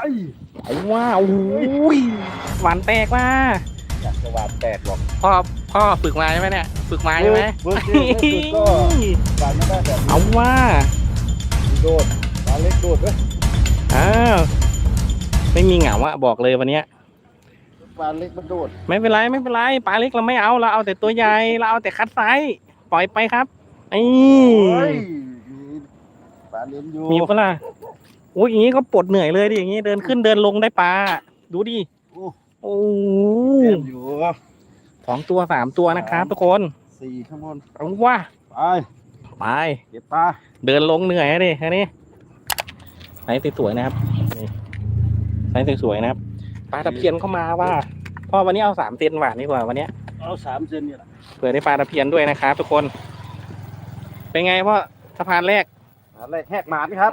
ไอ้ว้าวอุ้ยหวานแตกว่าอยากจะหวานแตกหรอกพ่อพ่อฝึกมาใช่ไหมเนี่ยฝึกมาใช่ไหมเบิร์ดไม่ฝึกก็หวานไม่ได้แบบเอาว่าโดดปลาเล็กโดดเว้ยอ้าวไม่มีเหงาอะบอกเลยวันเนี้ยปลาเล็กมันโดด ไม่เป็นไรไม่เป็นไรปลาเล็กเราไม่เอาเราเอาแต่ตัวใหญ่เราเอาแต่คัดไซส์ปล่อยไปครับไอ้เฮ้ยมีปลาเลี้ยงอยู่มีปะล่ะ โอ้ยอย่างงี้ก็ปลดเหนื่อยเลยดิอย่างงี้เดินขึ้นเดินลงได้ปลาดูดิโอ้โอ้เลี้ยงอยู่สองตัวสามตัวนะครับทุกคนสี่ข้างบนเอาว่าไปไปเก็บปลาเดินลงเหนื่อยอะดิอันนี้ไซส์สวยๆนะครับนี่ไซส์สวยๆนะครับปลาตะเพียนเข้ามาว่าพ่อวันนี้เอาสามเซนหวานดีกว่าวันเนี้ยเอาสามเซนนี่แหละเผื่อได้ปลาตะเพียนด้วยนะครับทุกคน เป็นไงพ่อสะพานแรกปลาแรกแหกหมานครับ